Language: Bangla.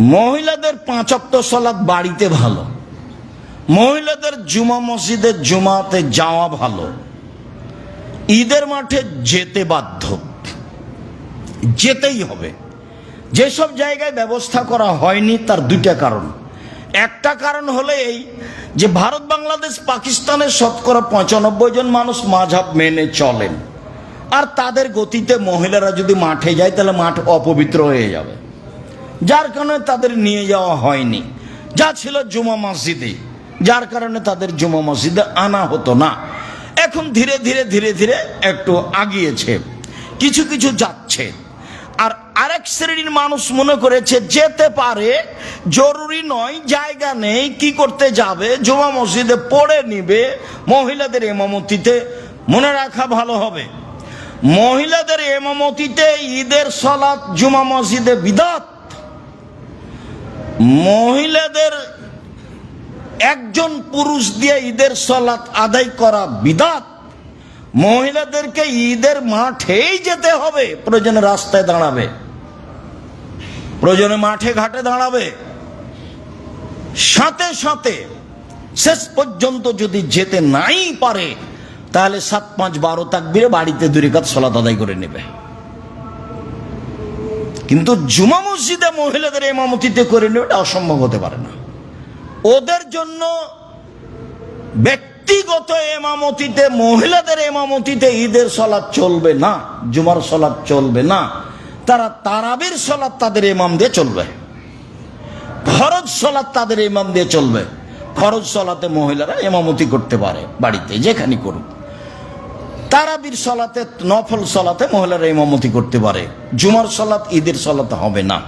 মহিলাদের পাঁচক্ত সলাৎ বাড়িতে ভালো। মহিলাদের জুমা মসজিদের জুমাতে যাওয়া ভালো। ঈদের মাঠে যেতে বাধ্য। যেতেই হবে। যেসব জায়গায় ব্যবস্থা করা হয়নি তার দুইটা কারণ। একটা কারণ হলো এই যে ভারত, বাংলাদেশ, পাকিস্তানের শতকরা পঁচানব্বই জন মানুষ মাঝাব মেনে চলেন। আর তাদের গতিতে মহিলারা যদি মাঠে যায় তাহলে মাঠ অপবিত্র হয়ে যাবে। যার কারণে তাদের নিয়ে যাওয়া হয়নি। যা ছিল জুমা মসজিদে, যার কারণে তাদের জুমা মসজিদে আনা হতো না। এখন ধীরে ধীরে ধীরে ধীরে একটু আগিয়েছে, কিছু কিছু যাচ্ছে। আর আরেক শ্রেণির মানুষ মনে করেছে, যেতে পারে, জরুরি নয়, জায়গা নেই, কি করতে যাবে, জুমা মসজিদে পড়ে নিবে, মহিলাদের এমামতিতে মনে রাখা ভালো হবে। মহিলাদের এমামতিতে ঈদের সলাৎ জুমা মসজিদে বিদাত। মহিলাদের একজন পুরুষ দিয়ে ঈদের সলাৎ আদায় করা বিদাত। মহিলাদেরকে ঈদের মাঠেই যেতে হবে। প্রয়োজনে রাস্তায় দাঁড়াবে। প্রয়োজনে মাঠে ঘাটে দাঁড়াবে। সাথে সাথে শেষ পর্যন্ত যদি যেতে নাই পারে, তাহলে সাত পাঁচ বারো তাকবিরে বাড়িতে দুই কাজ সলাত আদায় করে নেবে। কিন্তু জুমা মসজিদে মহিলাদের এমামতিতে করে নেবে এটা অসম্ভব হতে পারে না। ওদের জন্য ব্যক্তিগত এমামতিতে মহিলাদের এমামতিতে ঈদের সলাৎ চলবে না, জুমার সলাৎ চলবে না। তারা তারাবির সলাৎ তাদের ইমাম দিয়ে চলবে। ফরজ সলাৎ তাদের ইমাম দিয়ে চলবে। ফরজ সলাতে মহিলারা এমামতি করতে পারে বাড়িতে, যেখানে করুক। তারাবির সলাতে নফল সলাতে মহিলারা ইমামতি করতে পারে। জুমার সলাত ঈদের সলাতে হবে না।